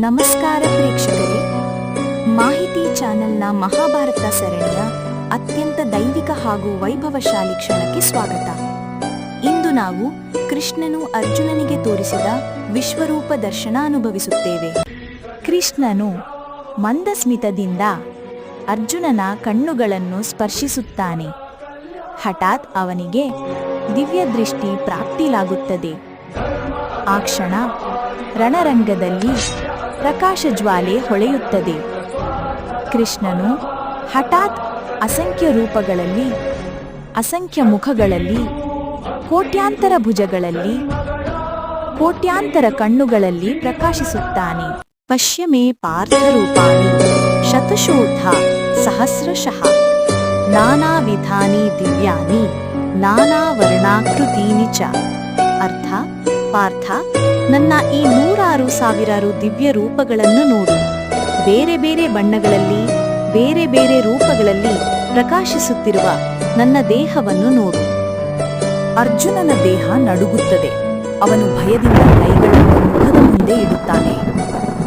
ನಮಸ್ಕಾರ ಪ್ರೇಕ್ಷಕರೇ. ಮಾಹಿತಿ ಚಾನೆಲ್ನ ಮಹಾಭಾರತ ಸರಣಿಯ ಅತ್ಯಂತ ದೈವಿಕ ಹಾಗೂ ವೈಭವಶಾಲಿ ಕ್ಷಣಕ್ಕೆ ಸ್ವಾಗತ. ಇಂದು ನಾವು ಕೃಷ್ಣನು ಅರ್ಜುನನಿಗೆ ತೋರಿಸಿದ ವಿಶ್ವರೂಪ ದರ್ಶನ ಅನುಭವಿಸುತ್ತೇವೆ. ಕೃಷ್ಣನು ಮಂದಸ್ಮಿತದಿಂದ ಅರ್ಜುನನ ಕಣ್ಣುಗಳನ್ನು ಸ್ಪರ್ಶಿಸುತ್ತಾನೆ. ಹಠಾತ್ ಅವನಿಗೆ ದಿವ್ಯ ದೃಷ್ಟಿ ಪ್ರಾಪ್ತಿಲಾಗುತ್ತದೆ. ಆ ಕ್ಷಣ ರಣರಂಗದಲ್ಲಿ ಪ್ರಕಾಶಜ್ವಾಲೆ ಹೊಳೆಯುತ್ತದೆ. ಕೃಷ್ಣನು ಹಠಾತ್ ಅಸಂಖ್ಯ ರೂಪಗಳಲ್ಲಿ, ಅಸಂಖ್ಯ ಮುಖಗಳಲ್ಲಿ, ಕೋಟ್ಯಾಂತರ ಭುಜಗಳಲ್ಲಿ, ಕೋಟ್ಯಾಂತರ ಕಣ್ಣುಗಳಲ್ಲಿ ಪ್ರಕಾಶಿಸುತ್ತಾನೆ. ಪಶ್ಯಮೇ ಪಾರ್ಥ ರೂಪಾಣಿ ಶತಶೋಧ ಸಹಸ್ರಶಃ ನಾನಾ ವಿಧಾನಿ ದಿವ್ಯಾನಿ ನಾನಾ ವರ್ಣಾಕೃತೀನಿ ಚ. ಅರ್ಥ? ಪಾರ್ಥ? ನನ್ನ ಈ ನೂರಾರು ಸಾವಿರಾರು ದಿವ್ಯ ರೂಪಗಳನ್ನು ನೋಡು. ಬೇರೆ ಬೇರೆ ಬಣ್ಣಗಳಲ್ಲಿ, ಬೇರೆ ಬೇರೆ ರೂಪಗಳಲ್ಲಿ ಪ್ರಕಾಶಿಸುತ್ತಿರುವ ನನ್ನ ದೇಹವನ್ನು ನೋಡು. ಅರ್ಜುನನ ದೇಹ ನಡುಗುತ್ತದೆ. ಅವನು ಭಯದಿಂದ ಕೈಗಳನ್ನು ಮುಖದ ಮುಂದೆ ಇಡುತ್ತಾನೆ.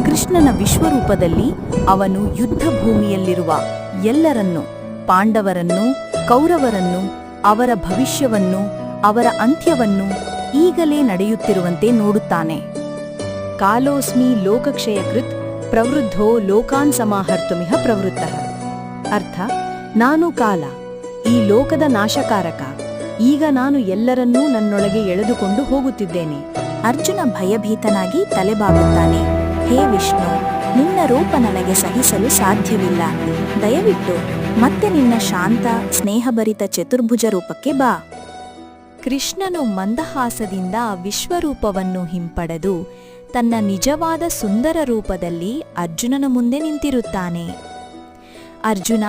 ಕೃಷ್ಣನ ವಿಶ್ವರೂಪದಲ್ಲಿ ಅವನು ಯುದ್ಧ ಭೂಮಿಯಲ್ಲಿರುವ ಎಲ್ಲರನ್ನು, ಪಾಂಡವರನ್ನು, ಕೌರವರನ್ನು, ಅವರ ಭವಿಷ್ಯವನ್ನು, ಅವರ ಅಂತ್ಯವನ್ನು ಈಗಲೇ ನಡೆಯುತ್ತಿರುವಂತೆ ನೋಡುತ್ತಾನೆ. ಕಾಲೋಸ್ಮಿ ಲೋಕಕ್ಷಯಕೃತ್ ಪ್ರವೃದ್ಧೋ ಲೋಕಾನ್ ಸಮಾಹರ್ತುಮಿಹ ಪ್ರವೃತ್ತ. ಅರ್ಥ, ನಾನು ಕಾಲ, ಈ ಲೋಕದ ನಾಶಕಾರಕ. ಈಗ ನಾನು ಎಲ್ಲರನ್ನೂ ನನ್ನೊಳಗೆ ಎಳೆದುಕೊಂಡು ಹೋಗುತ್ತಿದ್ದೇನೆ. ಅರ್ಜುನ ಭಯಭೀತನಾಗಿ ತಲೆಬಾಗುತ್ತಾನೆ. ಹೇ ವಿಷ್ಣು, ನಿನ್ನ ರೂಪ ನನಗೆ ಸಹಿಸಲು ಸಾಧ್ಯವಿಲ್ಲ. ದಯವಿಟ್ಟು ಮತ್ತೆ ನಿನ್ನ ಶಾಂತ, ಸ್ನೇಹಭರಿತ ಚತುರ್ಭುಜ ರೂಪಕ್ಕೆ ಬಾ. ಕೃಷ್ಣನು ಮಂದಹಾಸದಿಂದ ವಿಶ್ವರೂಪವನ್ನು ಹಿಂಪಡೆದು ತನ್ನ ನಿಜವಾದ ಸುಂದರ ರೂಪದಲ್ಲಿ ಅರ್ಜುನನ ಮುಂದೆ ನಿಂತಿರುತ್ತಾನೆ. ಅರ್ಜುನ,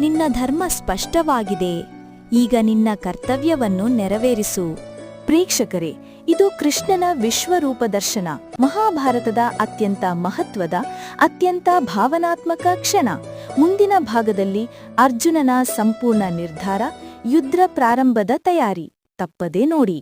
ನಿನ್ನ ಧರ್ಮ ಸ್ಪಷ್ಟವಾಗಿದೆ. ಈಗ ನಿನ್ನ ಕರ್ತವ್ಯವನ್ನು ನೆರವೇರಿಸು. ಪ್ರೇಕ್ಷಕರೇ, ಇದು ಕೃಷ್ಣನ ವಿಶ್ವರೂಪ ದರ್ಶನ. ಮಹಾಭಾರತದ ಅತ್ಯಂತ ಮಹತ್ವದ, ಅತ್ಯಂತ ಭಾವನಾತ್ಮಕ ಕ್ಷಣ. ಮುಂದಿನ ಭಾಗದಲ್ಲಿ ಅರ್ಜುನನ ಸಂಪೂರ್ಣ ನಿರ್ಧಾರ, ಯುದ್ಧ ಪ್ರಾರಂಭದ ತಯಾರಿ. ತಪ್ಪದೆ ನೋಡಿ.